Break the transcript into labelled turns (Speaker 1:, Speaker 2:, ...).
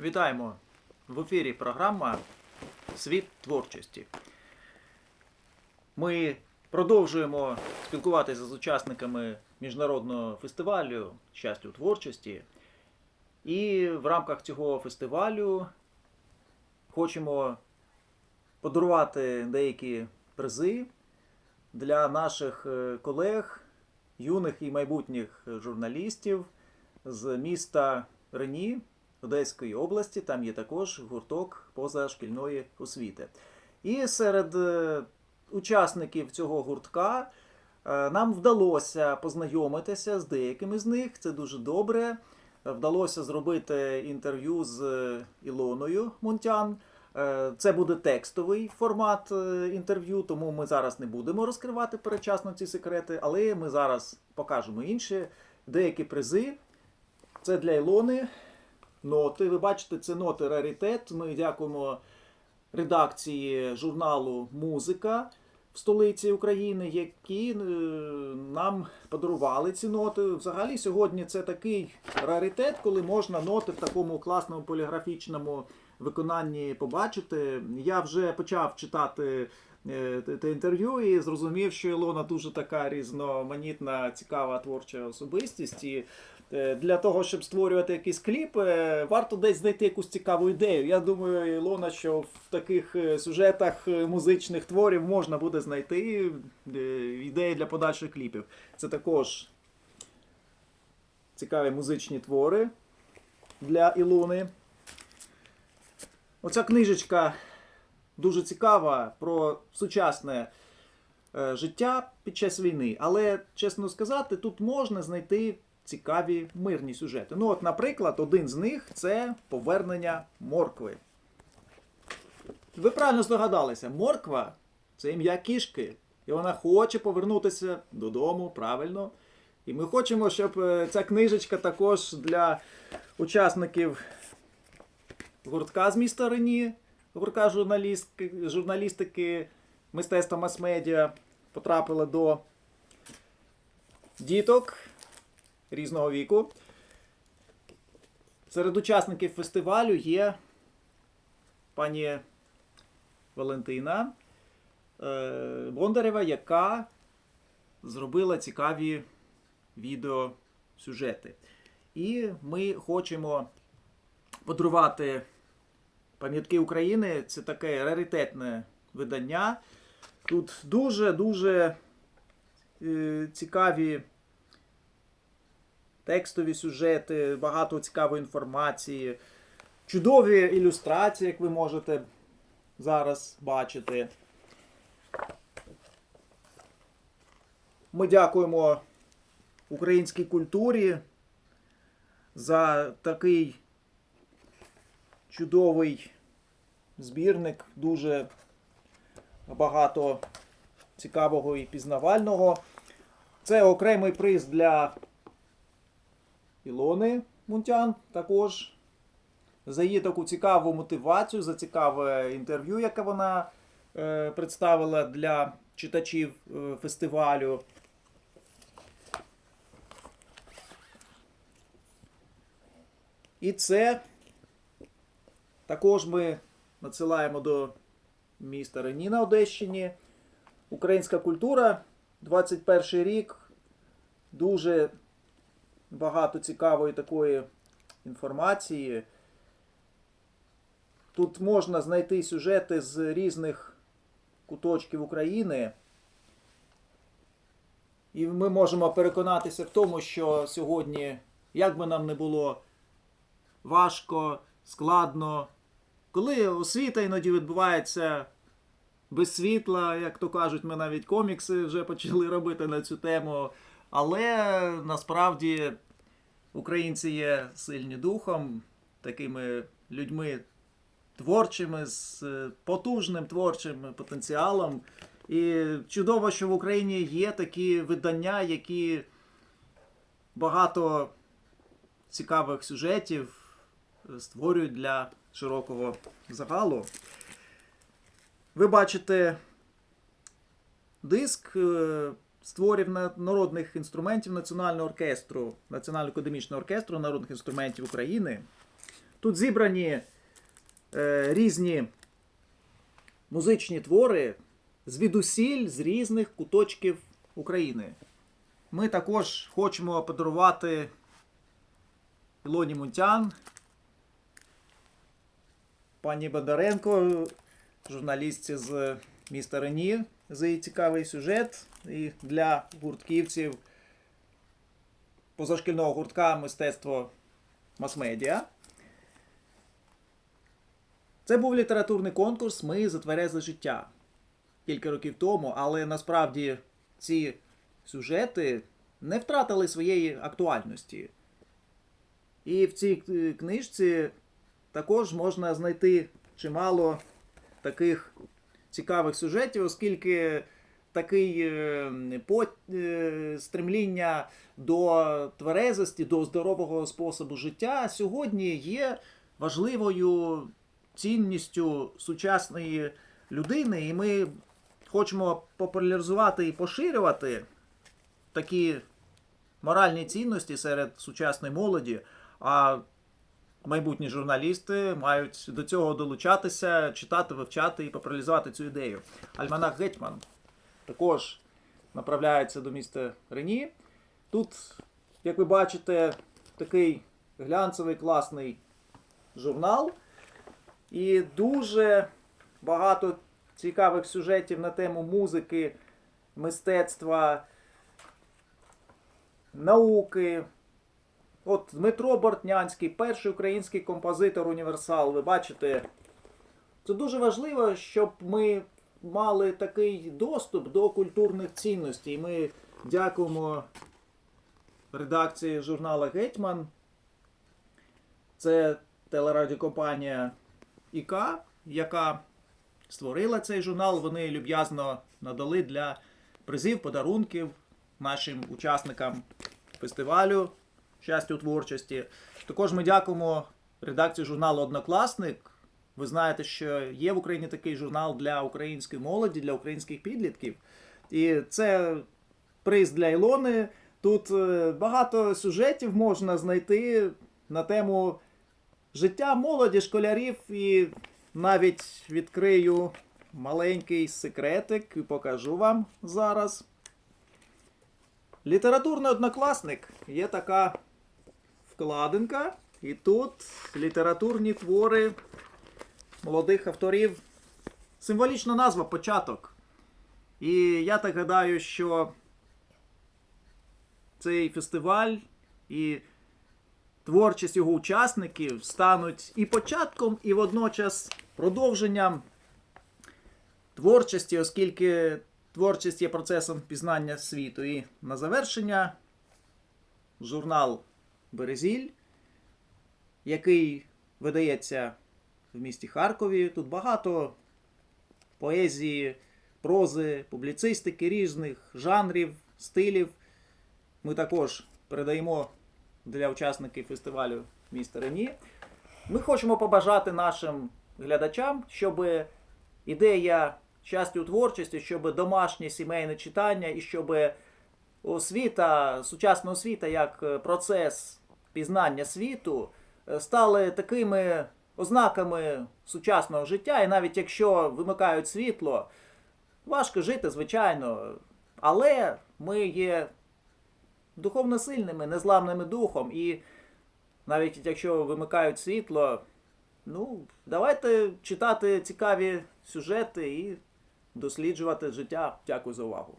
Speaker 1: Вітаємо в ефірі програма Світ творчості. Ми продовжуємо спілкуватися з учасниками міжнародного фестивалю Щастя у творчості. І в рамках цього фестивалю хочемо подарувати деякі призи для наших е, колег, юних і майбутніх журналістів з міста Рені Одеської області. Там є також гурток позашкільної освіти. І серед е, учасників цього гуртка е, нам вдалося познайомитися з деякими з них. Це дуже добре. Вдалося зробити інтерв'ю з е, Ілоною Мунтян. Це буде текстовий формат інтерв'ю, тому ми зараз не будемо розкривати передчасно ці секрети, але ми зараз покажемо інші деякі призи. Це для Ілони. Ноти. Ви бачите, це ноти раритет. Ми дякуємо редакції журналу Музика в столиці України, які е, нам подарували ці ноти. Взагалі, сьогодні це такий раритет, коли можна ноти в такому класному поліграфічному виконанні побачити. Я вже почав читати те- те інтерв'ю і зрозумів, що Ілона дуже така різноманітна, цікава творча особистість. І е, для того, щоб створювати якийсь кліп, варто десь знайти якусь цікаву ідею. Я думаю, Ілона, що в таких е, сюжетах е, музичних творів можна буде знайти ідеї для подальших кліпів. Це також цікаві музичні твори для Ілони. Оця книжечка дуже цікава про сучасне е, життя під час війни. Але, чесно сказати, тут можна знайти цікаві мирні сюжети. Ну, от, наприклад, один з них це повернення моркви. Ви правильно здогадалися, морква це ім'я кішки. І вона хоче повернутися додому, правильно. І ми хочемо, щоб е, ця книжечка також для учасників гуртка з міста Рені, гуртка журналістики, журналістики мистецтва мас-медіа потрапила до діток різного віку. Серед учасників фестивалю є пані Валентина е, Бондарева, яка зробила цікаві відеосюжети. І ми хочемо подарувати пам'ятки України. Це таке раритетне видання. Тут дуже-дуже е, цікаві текстові сюжети, багато цікавої інформації, чудові ілюстрації, як ви можете зараз бачити. Ми дякуємо українській культурі за такий чудовий збірник, дуже багато цікавого і пізнавального. Це окремий приз для Ілони Мунтян також. За її таку цікаву мотивацію, за цікаве інтерв'ю, яке вона е, представила для читачів е, фестивалю. І це також ми надсилаємо до міста Рені на Одещині. Українська культура 21 рік. Дуже багато цікавої такої інформації. Тут можна знайти сюжети з різних куточків України. І ми можемо переконатися в тому, що сьогодні, як би нам не було важко, складно, коли освіта іноді відбувається без світла, як то кажуть, ми навіть комікси вже почали робити на цю тему. Але насправді українці є сильні духом, такими людьми творчими, з е, потужним творчим потенціалом. І чудово, що в Україні є такі видання, які багато цікавих сюжетів е, створюють для широкого загалу. Ви бачите диск е, створів народних інструментів Національного оркестру, Національного академічного оркестру народних інструментів України. Тут зібрані е, різні музичні твори звідусіль з різних куточків України. Ми також хочемо подарувати Ілоні Мунтян, пані Бондаренко, журналістці з міста Рені, за її цікавий сюжет. І для гуртківців позашкільного гуртка мистецтво мас-медіа. Це був літературний конкурс Ми за тверезе життя кілька років тому, але насправді ці сюжети не втратили своєї актуальності. І в цій е, книжці також можна знайти чимало таких цікавих сюжетів, оскільки такий е, е, стремління до тверезості, до здорового способу життя сьогодні є важливою цінністю сучасної людини, і ми хочемо популяризувати і поширювати такі моральні цінності серед сучасної молоді. А майбутні журналісти мають до цього долучатися, читати, вивчати і популяризувати цю ідею. Альманах Гетьман також направляється до міста Рені. Тут, як ви бачите, такий глянцевий класний журнал. І дуже багато цікавих сюжетів на тему музики, мистецтва, науки. От Дмитро Бортнянський, перший український композитор універсал. Ви бачите, це дуже важливо, щоб ми мали такий доступ до культурних цінностей. Ми дякуємо редакції журналу Гетьман. Це телерадіокомпанія ІК, яка створила цей журнал. Вони люб'язно надали для призів, подарунків нашим учасникам фестивалю щастя у творчості. Також ми дякуємо редакції журналу Однокласник. Ви знаєте, що є в Україні такий журнал для української молоді, для українських підлітків. І це приз для Ілони. Тут е, багато сюжетів можна знайти на тему життя молоді, школярів, і навіть відкрию маленький секретик і покажу вам зараз. Літературний однокласник є така вкладинка, і тут літературні твори молодих авторів. Символічна назва початок. І я так гадаю, що цей фестиваль і творчість його учасників стануть і початком, і водночас продовженням творчості, оскільки творчість є процесом пізнання світу. І на завершення журнал Березіль, який видається в місті Харкові. Тут багато поезії, прози, публіцистики різних жанрів, стилів. Ми також передаємо для учасників фестивалю міста Рені. Ми хочемо побажати нашим глядачам, щоб ідея щастя у творчості, щоб домашнє сімейне читання і щоб освіта, сучасна освіта як процес пізнання світу е, стали такими ознаками сучасного життя. І навіть якщо вимикають світло, важко жити, звичайно, але ми є духовно сильними, незламними духом. І навіть якщо вимикають світло, ну, давайте читати цікаві сюжети і досліджувати життя. Дякую за увагу.